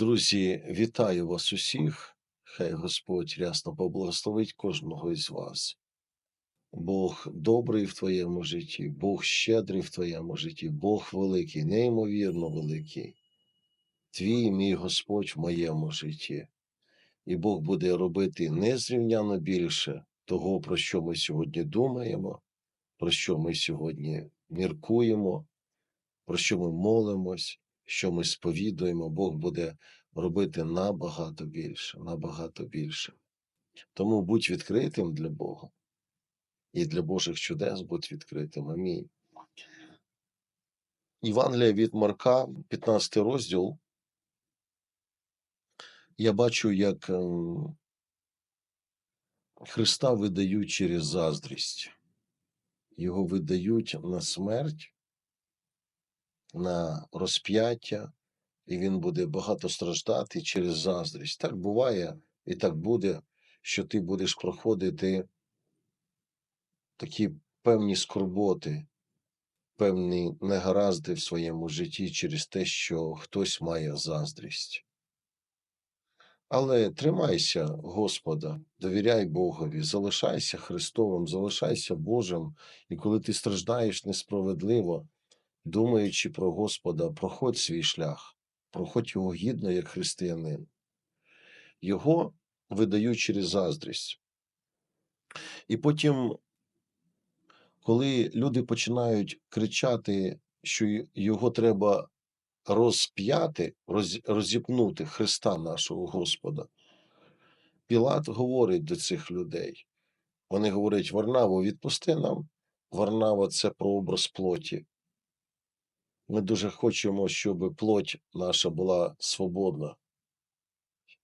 Друзі, вітаю вас усіх. Хай Господь рясно поблагословить кожного із вас. Бог добрий в твоєму житті, Бог щедрий в твоєму житті, Бог великий, неймовірно великий. Твій мій Господь в моєму житті. І Бог буде робити незрівняно більше того, про що ми сьогодні думаємо, про що ми сьогодні міркуємо, про що ми молимось, що ми сповідуємо, Бог буде робити набагато більше, набагато більше. Тому будь відкритим для Бога. І для Божих чудес будь відкритим. Амінь. Євангелія від Марка, 15 розділ. Я бачу, як ем, Христа видають через заздрість. Його видають на смерть, на розп'яття, і він буде багато страждати через заздрість. Так буває, і так буде, що ти будеш проходити такі певні скорботи, певні негаразди в своєму житті через те, що хтось має заздрість. Але тримайся Господа, довіряй Богові, залишайся Христовим, залишайся Божим, і коли ти страждаєш несправедливо, думаючи про Господа, проходь свій шлях, проходь його гідно, як християнин. Його видають через заздрість. І потім, коли люди починають кричати, що його треба розп'яти, розіпнути Христа нашого Господа, Пілат говорить до цих людей. Вони говорять: Варнаву, відпусти нам. Варнава це прообраз плоті. Ми дуже хочемо, щоб плоть наша була свободна.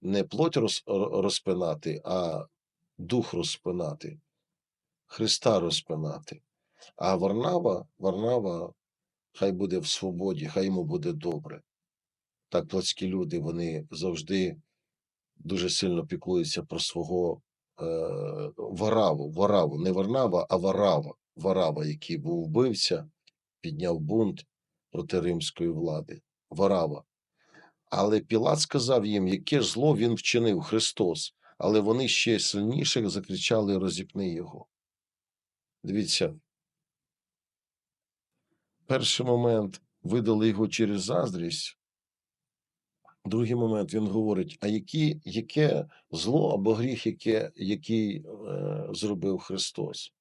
Не плоть роз, розпинати, а дух розпинати, Христа розпинати. А Варнава, Варнава, хай буде в свободі, хай йому буде добре. Так плотські люди, вони завжди дуже сильно піклуються про свого е, Вараву, Вараву, не Варнава, а Варава, Варава, який був вбивця, підняв бунт проти римської влади. Варава. Але Пілат сказав їм, яке зло він вчинив Христос, але вони ще сильніше закричали розіпни його. Дивіться, перший момент видали його через заздрість. Другий момент він говорить: а які, яке зло або гріх, яке, який е, зробив Христос?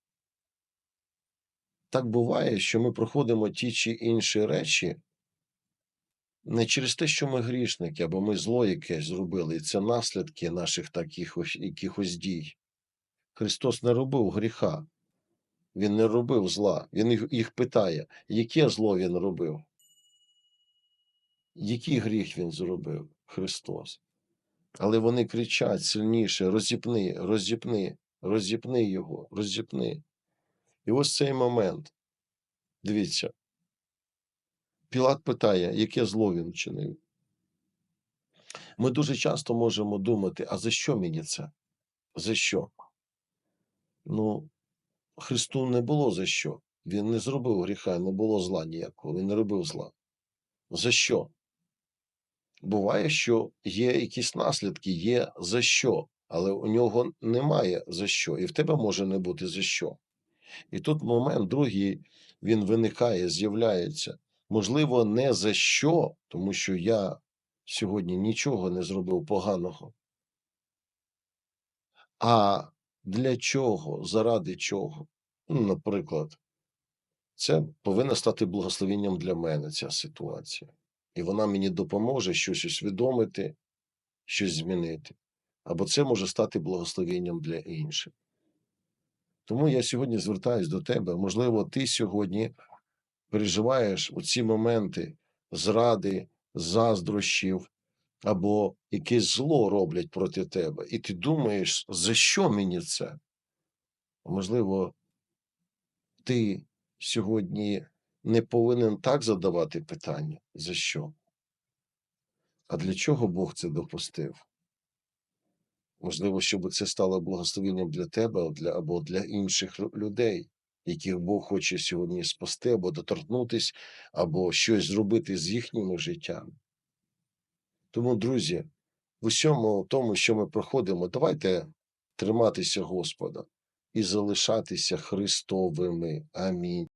Так буває, що ми проходимо ті чи інші речі не через те, що ми грішники, або ми зло якесь зробили, і це наслідки наших таких якихось дій. Христос не робив гріха, Він не робив зла. Він їх, питає, яке зло він робив? Який гріх він зробив, Христос? Але вони кричать сильніше: розіпни, розіпни, розіпни його, розіпни. І ось цей момент. Дивіться. Пілат питає, яке зло він вчинив. Ми дуже часто можемо думати, а за що мені це? За що? Ну, Христу не було за що. Він не зробив гріха, не було зла ніякого, він не робив зла. За що? Буває, що є якісь наслідки, є за що, але у нього немає за що, і в тебе може не бути за що. І тут момент другий він виникає, з'являється. Можливо, не за що, тому що я сьогодні нічого не зробив поганого. А для чого? Заради чого? Ну, наприклад, це повинна стати благословенням для мене ця ситуація. І вона мені допоможе щось усвідомити, щось змінити. Або це може стати благословенням для інших. Тому я сьогодні звертаюсь до тебе. Можливо, ти сьогодні переживаєш у ці моменти зради, заздрощів, або якесь зло роблять проти тебе, і ти думаєш, за що мені це? Можливо, ти сьогодні не повинен так задавати питання, за що? А для чого Бог це допустив? Можливо, щоб це стало благословенням для тебе або для інших людей, яких Бог хоче сьогодні спасти, або доторкнутись, або щось зробити з їхніми життями. Тому, друзі, в усьому тому, що ми проходимо, давайте триматися Господа і залишатися Христовими. Амінь.